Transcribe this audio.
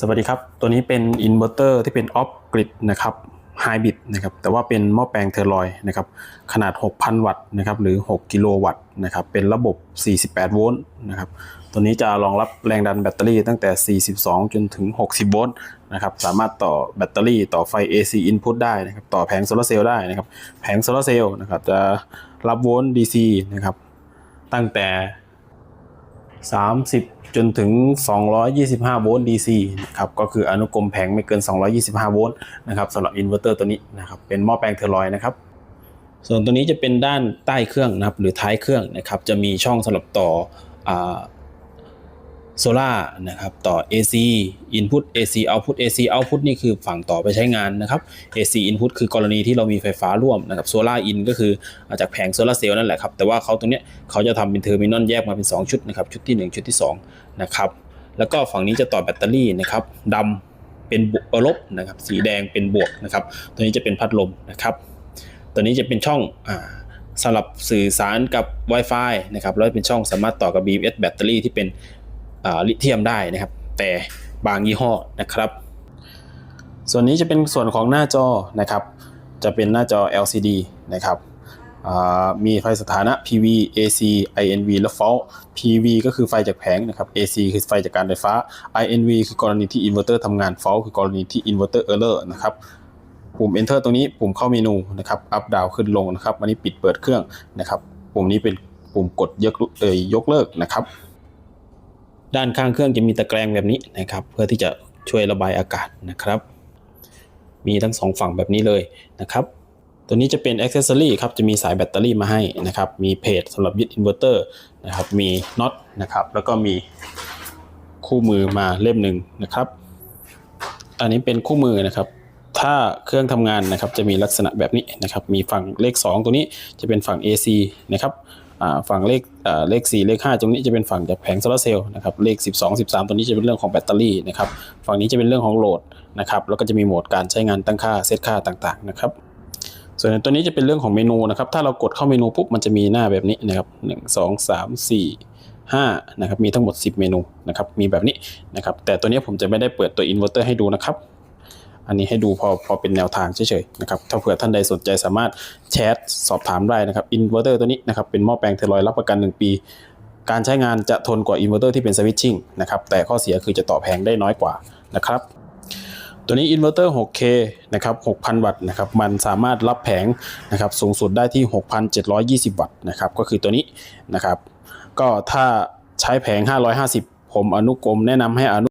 สวัสดีครับ ตัวนี้เป็นอินเวอร์เตอร์ที่เป็นออฟกริดนะครับไฮบริดนะครับ แต่ว่าเป็นหม้อแปลงเทอร์ลอยด์นะครับ ขนาด 6,000 วัตต์นะครับ หรือ 6 กิโลวัตต์นะครับ เป็นระบบ 48 โวลต์นะครับ ตัวนี้จะรองรับแรงดันแบตเตอรี่ตั้งแต่ 42 จนถึง 60 โวลต์นะครับ สามารถต่อแบตเตอรี่ต่อไฟ AC input ได้นะครับ ต่อแผงโซลาร์เซลล์ได้นะครับ แผงโซลาร์เซลล์นะครับ จะรับโวลต์ DC นะครับ ตั้งแต่ 30 จนถึง 225 โวลต์ DC นะครับก็คืออนุกรมแผงไม่เกิน 225 โวลต์นะครับสำหรับอินเวอร์เตอร์ตัวนี้นะครับเป็นหม้อแปลงเทอร์ลอยนะครับส่วนตัวนี้จะเป็นด้านใต้เครื่องนะครับหรือท้ายเครื่องนะครับจะมีช่องสำหรับต่อ โซล่านะครับต่อ AC input AC output AC output นี่คือฝั่งต่อไปใช้งานนะครับ AC input คือกรณีที่เรามีไฟฟ้าร่วมนะครับโซล่าอินก็คือมาจากแผงโซล่าเซลล์นั่นแหละครับ แต่ว่าเขาตรงเนี้ยเขาจะทำเป็นเทอร์มินอลแยกมาเป็น 2 ชุดนะครับ ชุดที่ 1 ชุดที่ 2 นะครับ แล้วก็ฝั่งนี้จะต่อแบตเตอรี่นะครับดำเป็นลบนะครับสีแดงเป็นบวกนะครับตัวนี้จะเป็นพัดลมนะครับตัวนี้จะเป็นช่องอ่าสำหรับสื่อสารกับ Wi-Fi นะครับแล้วเป็นช่องสามารถต่อกับ BMS แบตเตอรี่ที่เป็น ลิเธียมได้นะครับ แต่บางยี่ห้อนะครับ ส่วนนี้จะเป็นส่วนของหน้าจอนะครับ จะเป็นหน้าจอ LCD นะครับมีไฟสถานะ PV AC INV และ fault PV ก็คือไฟจากแผงนะครับ AC คือไฟจากการไฟฟ้า INV คือกรณีที่อินเวอร์เตอร์ทำงาน fault คือกรณีที่อินเวอร์เตอร์ error นะครับ ปุ่ม enter ตรงนี้ปุ่มเข้าเมนูนะครับ up down ขึ้นลงนะครับ อันนี้ปิดเปิดเครื่องนะครับ ปุ่มนี้เป็นปุ่มกดยกเอ่ยยกเลิกนะครับ ด้านข้างเครื่องจะมีตะแกรงแบบนี้นะครับ เพื่อที่จะช่วยระบายอากาศนะครับ มีทั้งสองฝั่งแบบนี้เลยนะครับ ตัวนี้จะเป็นอ c เซ s ซอรีครับ จะมีสายแบตเตอรี่มาให้นะครับ มีเพจสำหรับยึดอินเวอร์เตอร์นะครับ มีน็อตนะครับ แล้วก็มีคู่มือมาเล่มหนึ่งนะครับ อันนี้เป็นคู่มือนะครับถ้าเครื่องทำงานนะครับจะมีลักษณะแบบนี้นะครับ มีฝั่งเลข 2 ตัวนี้จะเป็นฝั่ง AC นะครับ ฝั่งเลขอ่เลข 4 เลข 5 ตรงนี้จะเป็นฝั่งจากแผงโซลาร์เซลล์นะครับเลข 12 13 ตัวนี้จะเป็นเรื่องของแบตเตอรี่นะครับฝั่งนี้จะเป็นเรื่องของโหลดนะครับแล้วก็จะมีโหมดการใช้งานตั้งค่าเซตค่าต่างๆนะครับส่วนตัวนี้จะเป็นเรื่องของเมนูนะครับถ้าเรากดเข้าเมนูปุ๊บมันจะมีหน้าแบบนี้นะครับ1 2 3 4 5นะครับมีทั้งหมด 10 เมนูนะครับมีแบบนี้นะครับแต่ตัวนี้ผมจะไม่ได้เปิดตัวอินเวอร์เตอร์ให้ดูนะครับ อันนี้ให้ดูพอพอเป็นแนวทางเฉยๆนะครับถ้าเผื่อท่านใดสนใจสามารถแชทสอบถามได้นะครับอินเวอร์เตอร์ตัวนี้นะครับเป็นหม้อแปลงเทอร์ลอยด์รับประกัน 1 ปี การใช้งานจะทนกว่าอินเวอร์เตอร์ที่เป็นสวิตชิ่งนะครับแต่ข้อเสียคือจะต่อแพงได้น้อยกว่านะครับตัวนี้อินเวอร์เตอร์ 6K นะครับ 6,000 วัตต์นะครับ มันสามารถรับแผงนะครับสูงสุดได้ที่ 6,720 วัตต์นะครับ ก็คือตัวนี้นะครับ ก็ถ้าใช้แผง 550 ผมอนุกรมแนะนำให้อนุ